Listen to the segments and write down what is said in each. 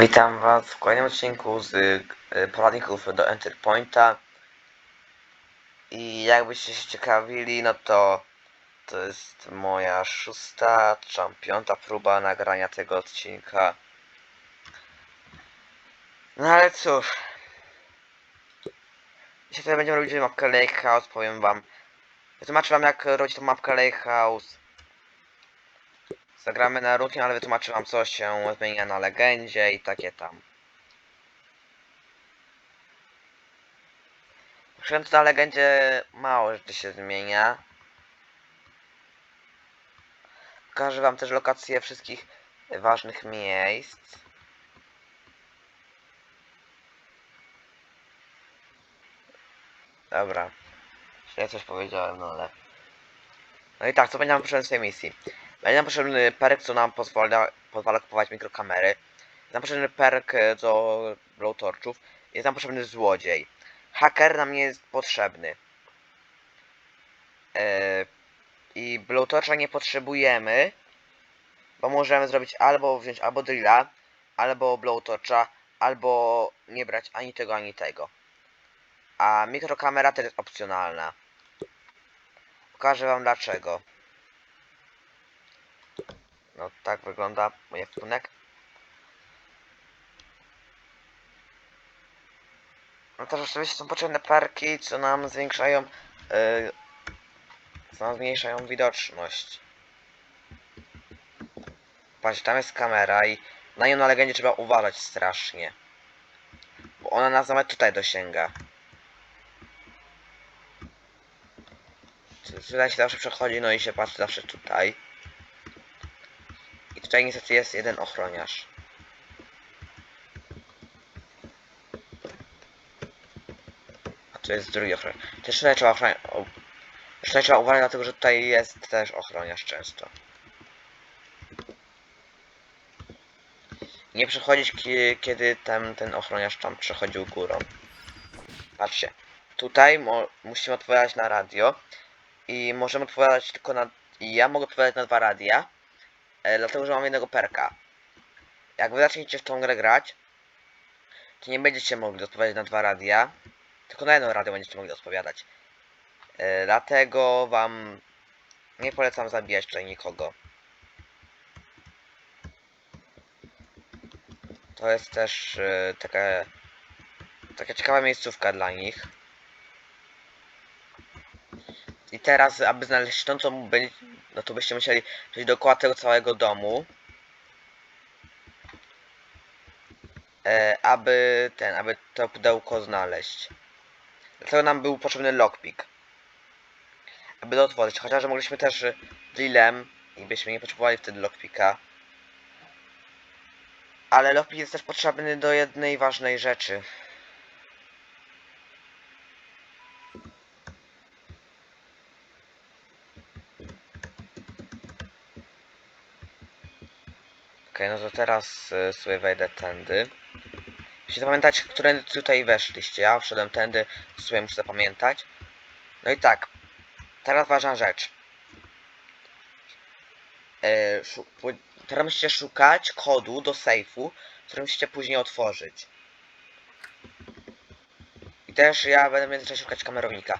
Witam Was w kolejnym odcinku z y, poradników do Enter Pointa. I jakbyście się ciekawili, no to to jest moja szósta czy piąta próba nagrania tego odcinka. No ale cóż. Dzisiaj będziemy robić mapkę Lake House, powiem Wam. Wytłumaczę Wam jak robić tą mapkę Lake House. Zagramy na rutin, ale wytłumaczę wam co się zmienia na legendzie i takie tam. Przynajmniej na legendzie mało rzeczy się zmienia. Pokażę wam też lokacje wszystkich ważnych miejsc. Dobra. Źle coś powiedziałem, no ale... No i tak, co będzie nam potrzebne z tej misji? Będzie nam potrzebny perk, co nam pozwala, pozwala kupować mikrokamery. Jest nam potrzebny perk e, do blowtorczów. Jest nam potrzebny złodziej. Haker nam nie jest potrzebny. Eee, I blowtorcza nie potrzebujemy. Bo możemy zrobić albo wziąć albo drilla, albo blowtorcza, albo nie brać ani tego, ani tego. A mikrokamera też jest opcjonalna. Pokażę wam dlaczego. No tak wygląda mój ekwipunek. No to rzeczywiście są potrzebne parki, co nam zwiększają, yy, co nam zmniejszają widoczność. Patrz, tam jest kamera i na nią na legendzie trzeba uważać strasznie. Bo ona nas nawet tutaj dosięga. Tutaj się zawsze przechodzi, no i się patrzy zawsze tutaj. Tutaj niestety jest jeden ochroniarz. A tu jest drugi ochroniarz. Też tutaj trzeba ochroniarz... Tutaj trzeba uważać, dlatego że tutaj jest też ochroniarz często. Nie przechodzić, ki- kiedy ten, ten ochroniarz tam przechodził górą. Patrzcie. Tutaj musimy odpowiadać na radio. I możemy odpowiadać tylko na... I ja mogę odpowiadać na dwa radia. E, dlatego, że mam jednego perka. Jak wy zaczniecie w tą grę grać, to nie będziecie mogli odpowiadać na dwa radia, tylko na jedno radio będziecie mogli odpowiadać. E, dlatego wam nie polecam zabijać tutaj nikogo. To jest też e, taka, taka ciekawa miejscówka dla nich. I teraz, aby znaleźć tą, co będzie, no to byście musieli przejść dookoła tego całego domu. E, aby ten, aby to pudełko znaleźć. Dlatego nam był potrzebny lockpick. Aby to otworzyć, chociaż mogliśmy też drillem i byśmy nie potrzebowali wtedy lockpicka. Ale lockpick jest też potrzebny do jednej ważnej rzeczy. Okej, no to teraz y, sobie wejdę tędy. Musicie zapamiętać, którędy tutaj weszliście. Ja wszedłem tędy, sobie muszę zapamiętać. No i tak. Teraz ważna rzecz. Pu- teraz musicie szukać kodu do sejfu, który musicie później otworzyć. I też ja będę w międzyczasie szukać kamerownika.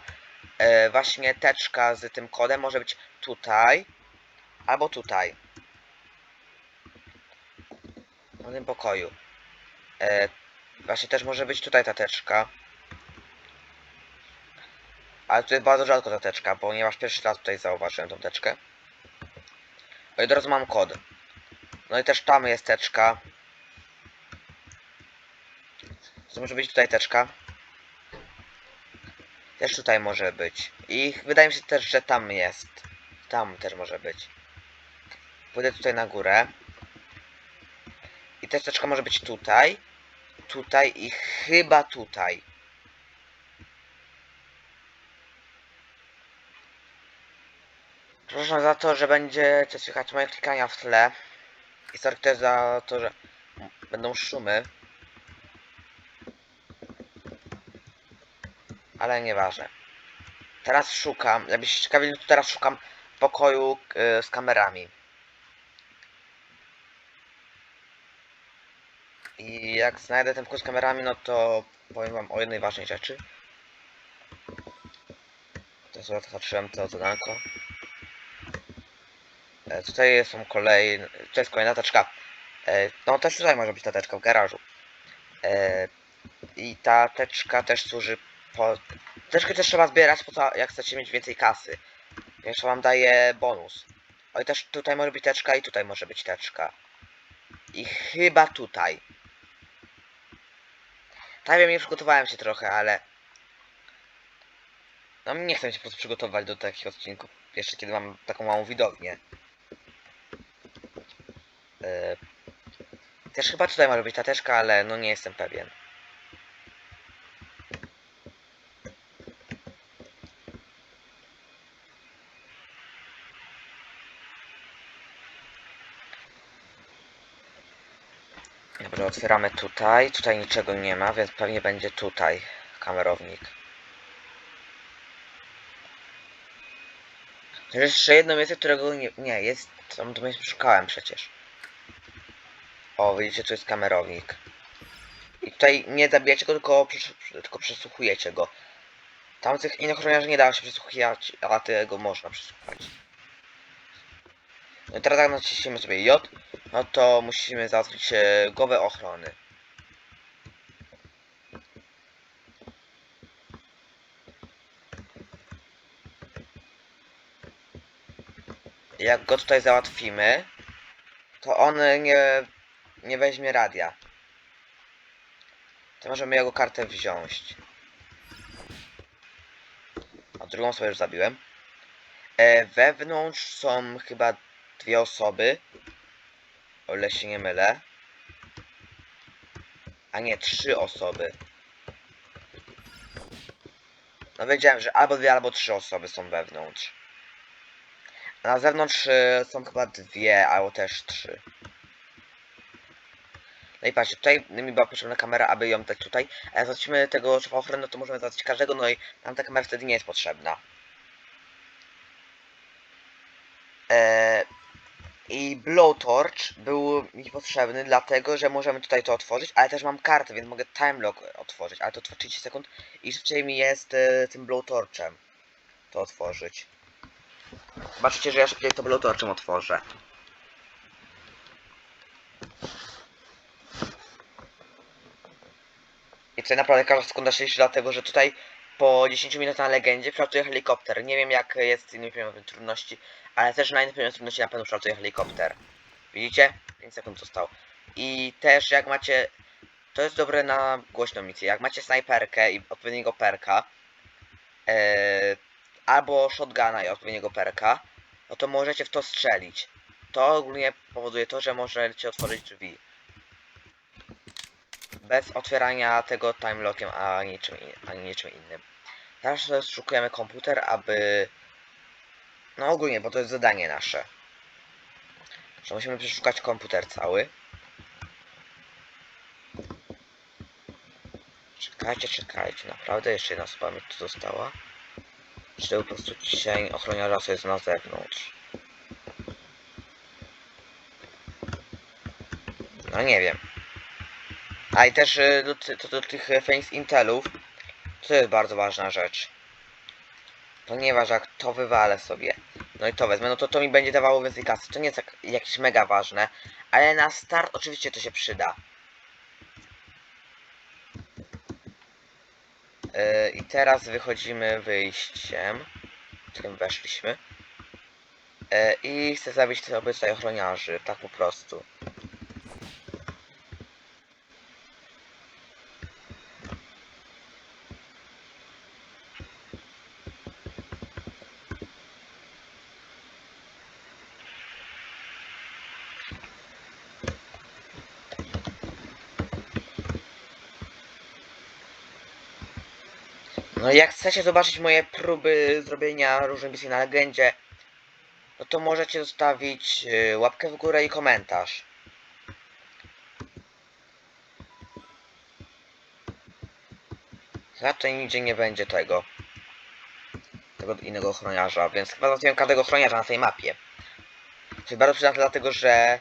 E, właśnie teczka z tym kodem może być tutaj, albo tutaj. Tym pokoju. E, właśnie też może być tutaj ta teczka. Ale tu jest bardzo rzadko ta teczka, ponieważ pierwszy raz tutaj zauważyłem tą teczkę. No i od razu mam kod. No i też tam jest teczka. To może być tutaj teczka. Też tutaj może być. I wydaje mi się też, że tam jest. Tam też może być. Pójdę tutaj na górę. I też teczka może być tutaj, tutaj i chyba tutaj. Przepraszam za to, że będziecie słychać moje klikania w tle. I sorry też za to, że będą szumy. Ale nieważne. Teraz szukam, jakbyście ciekawi, to teraz szukam pokoju y, z kamerami. I jak znajdę ten pokój z kamerami, no to powiem wam o jednej ważnej rzeczy. To sobie zahaczyłem to zadanko. E, tutaj są kolejne, to jest kolejna teczka. E, no też tutaj może być ta teczka w garażu. E, I ta teczka też służy po... Teczkę też trzeba zbierać po to, jak chcecie mieć więcej kasy. Więc wam daje bonus. O i też tutaj może być teczka i tutaj może być teczka. I chyba tutaj. Tak wiem, nie przygotowałem się trochę, ale... No nie chcę się po prostu przygotować do takich odcinków. Jeszcze kiedy mam taką małą widownię. Yy... Też chyba tutaj może być ta teczka, ale no nie jestem pewien. Otwieramy tutaj. Tutaj niczego nie ma, więc pewnie będzie tutaj kamerownik. To jest jeszcze jedno miejsce, którego nie... Nie, jest... Tam to miejsce szukałem przecież. O, widzicie, tu jest kamerownik. I tutaj nie zabijecie go, tylko, tylko przesłuchujecie go. Tam tych innych ochroniarzy nie dało się przesłuchiwać, a tego można przesłuchać. Teraz jak naciśniemy sobie J, no to musimy załatwić e, głowę ochrony. Jak go tutaj załatwimy, to on nie, nie weźmie radia. To możemy jego kartę wziąć. A drugą sobie już zabiłem. E, wewnątrz są chyba dwie osoby. O ile się nie mylę. A nie, trzy osoby. No wiedziałem, że albo dwie, albo trzy osoby są wewnątrz. A na zewnątrz y, są chyba dwie, albo też trzy. No i patrzcie, tutaj mi była potrzebna kamera, aby ją dać tutaj. A jak zobaczymy tego szefa ochrony, no to możemy zobaczyć każdego, no i nam ta kamera wtedy nie jest potrzebna. Eee, I blowtorch był mi potrzebny, dlatego że możemy tutaj to otworzyć, ale też mam kartę, więc mogę timelock otworzyć, ale to trwa 30 sekund i szybciej mi jest e, tym blowtorchem to otworzyć. Zobaczycie, że ja szybciej to blowtorchem otworzę. I tutaj naprawdę każda sekunda się dlatego że tutaj po 10 minutach na legendzie przelatuje helikopter. Nie wiem jak jest z innymi poziomami trudności, ale też na innych poziomach trudności na pewno przelatuje helikopter. Widzicie? 5 sekund zostało. I też jak macie... To jest dobre na głośną misję. Jak macie snajperkę i odpowiedniego perka, e, albo shotguna i odpowiedniego perka, no to możecie w to strzelić. To ogólnie powoduje to, że możecie otworzyć drzwi. Bez otwierania tego timelockiem, a niczym, ani niczym innym. Teraz szukujemy komputer, aby... No ogólnie, bo to jest zadanie nasze. Że musimy przeszukać komputer cały. Czekajcie, czekajcie. Naprawdę jeszcze jedna osoba mi tu została. Czy to po prostu cień ochroniarza jest na zewnątrz? No nie wiem. A i też y, do, to do tych Phoenix Intelów to jest bardzo ważna rzecz. Ponieważ jak to wywalę sobie, no i to wezmę, no to to mi będzie dawało więcej kasy. To nie jest tak, jakieś mega ważne, ale na start oczywiście to się przyda. Yy, I teraz wychodzimy wyjściem, którym weszliśmy. Yy, I chcę zabić sobie tutaj ochroniarzy, tak po prostu. No jak chcecie zobaczyć moje próby zrobienia różnych misji na legendzie, no to możecie zostawić y, łapkę w górę i komentarz. Raczej nigdzie nie będzie tego. Tego innego ochroniarza, więc chyba zostawiam każdego ochroniarza na tej mapie. To jest bardzo przydatne dlatego, że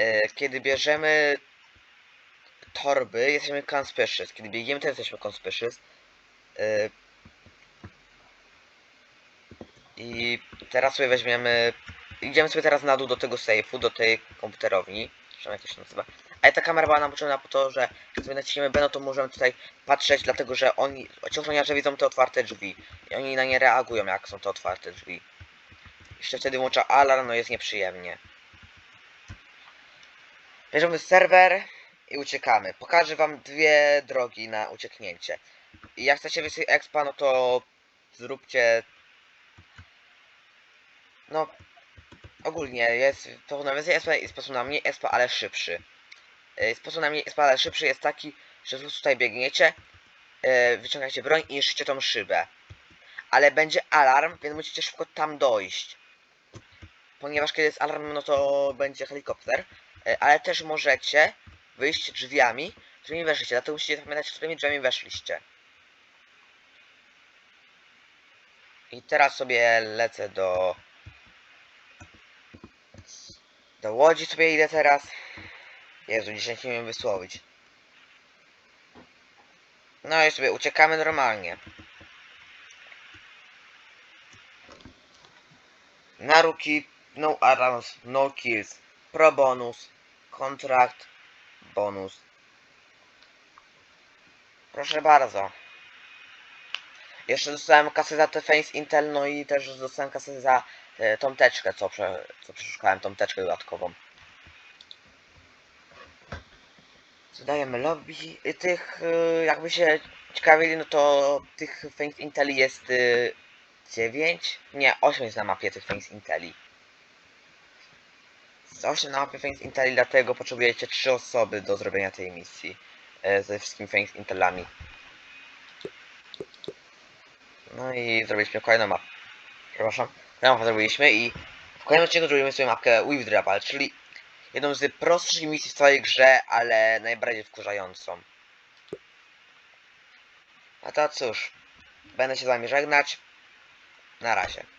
y, kiedy bierzemy torby, jesteśmy conspicuous. Kiedy biegniemy, to jesteśmy conspicuous. Yy, I teraz sobie weźmiemy... Idziemy sobie teraz na dół do tego sejfu, do tej komputerowni. Czy jak to się nazywa. Ale ta kamera była nam potrzebna po to, że jak sobie naciśniemy B, no to możemy tutaj patrzeć, dlatego że oni, ci ochroniarze widzą te otwarte drzwi. I oni na nie reagują, jak są te otwarte drzwi. Jeszcze wtedy włącza alarm, no jest nieprzyjemnie. Bierzemy serwer i uciekamy. Pokażę wam dwie drogi na ucieknięcie. Jak chcecie więcej expa, no to zróbcie... No... Ogólnie jest to na więcej expa i sposób na mniej expa, ale szybszy. Yy, Sposób na mniej expa, ale szybszy jest taki, że tutaj biegniecie, yy, wyciągacie broń i niszczycie tą szybę. Ale będzie alarm, więc musicie szybko tam dojść. Ponieważ kiedy jest alarm, no to będzie helikopter. E, ale też możecie wyjść drzwiami, którymi weszliście. Dlatego musicie pamiętać, którymi drzwiami weszliście. I teraz sobie lecę do... Do Łodzi sobie idę teraz. Jezu, dzisiaj nie umiem wysłowić. No i sobie uciekamy normalnie. Naruki, no alarms, no kills. Pro bonus, kontrakt, bonus. Proszę bardzo. Jeszcze dostałem kasę za te Face Intel, no i też dostałem kasę za e, tą teczkę, co, prze, co przeszukałem, tą teczkę dodatkową. Zadajemy lobby. I tych, e, jakby się ciekawili, no to tych Face Inteli jest e, 9? Nie, 8 jest na mapie tych Face Inteli. Z 8 na mapie Face Inteli, dlatego potrzebujecie 3 osoby do zrobienia tej misji. E, ze wszystkimi Face Intelami. No i zrobiliśmy kolejną mapę. Przepraszam. Mapę zrobiliśmy i w kolejnym odcinku zrobimy sobie mapkę Withdrapal, czyli jedną z prostszych misji w całej grze, ale najbardziej wkurzającą. A to cóż, będę się z wami żegnać. Na razie.